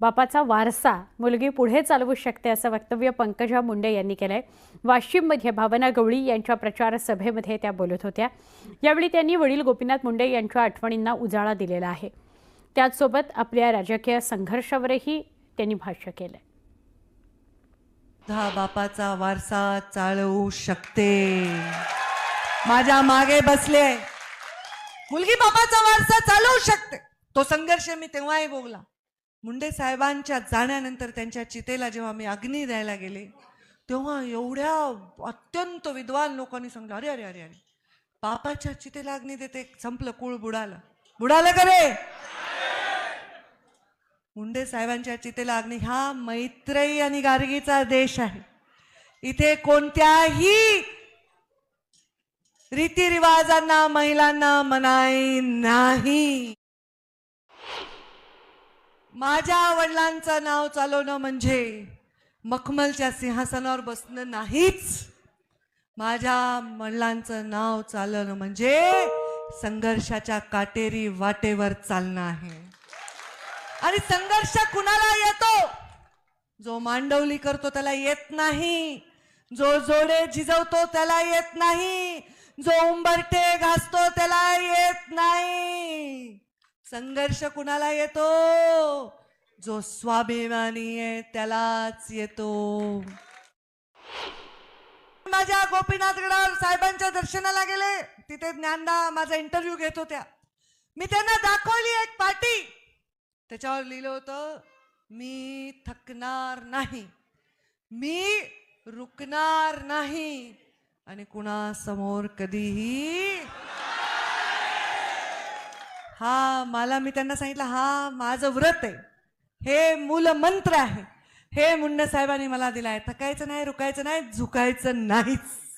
बापाचा वारसा मुलगी पुढे चालवू शकते असं वक्तव्य पंकजा मुंडे यांनी केलं आहे वाशिममध्ये भावना गवळी यांच्या प्रचार सभेमध्ये त्या बोलत होत्या. यावेळी त्यांनी वडील गोपीनाथ मुंडे यांच्या आठवणींना उजाळा दिलेला आहे. त्याचसोबत आपल्या राजकीय संघर्षावरही त्यांनी भाष्य केलंय. हा बापाचा वारसा चालवू शकते. माझ्या मागे बसले. मुलगी बापाचा वारसा चालवू शकते. तो संघर्ष मी तेव्हाही भोगला मुंडे साहेबांच्या जाण्यानंतर त्यांच्या चितेला जेव्हा मी अग्नी द्यायला गेले तेव्हा एवढ्या अत्यंत विद्वान लोकांनी सांगितलं अरे अरे अरे अरे बापाच्या चितेला अग्नी देते संपलं कुळ बुडालं. बुडालं का रे मुंडे साहेबांच्या चितेला अग्नी हा मैत्रेयी आणि गार्गीचा देश आहे. इथे कोणत्याही रीतिरिवाजांना महिलांना मनाई नाही. माझ्या वडिलांचं नाव चालवणं म्हणजे मखमलच्या सिंहासनावर बसणं नाहीच. माझ्या वडिलांचं नाव चालवणं म्हणजे संघर्षाच्या काटेरी वाटेवर चालणं आहे. आणि संघर्ष कुणाला येतो? जो मांडवली करतो त्याला येत नाही. जो जोडे झिजवतो त्याला येत नाही. जो उंबरटे घासतो संघर्ष कुणाला येतो? जो स्वाभिमानी आहे त्यालाच येतो. माझ्या गोपीनाथगडावर साहेबांच्या दर्शनाला गेले. तिथे ज्ञानदा माझा इंटरव्ह्यू घेत होत्या. मी त्यांना दाखवली एक पाटी. त्याच्यावर लिहिलं होतं मी थकणार नाही. मी रुकणार नाही. आणि कुणासमोर कधीही हा मला मी त्यांना सांगितलं हा माझं व्रत आहे. हे मूलमंत्र आहे. हे मुंड साहेबांनी मला दिलं आहे. थकायचं नाही रुकायचं नाही झुकायचं नाहीच.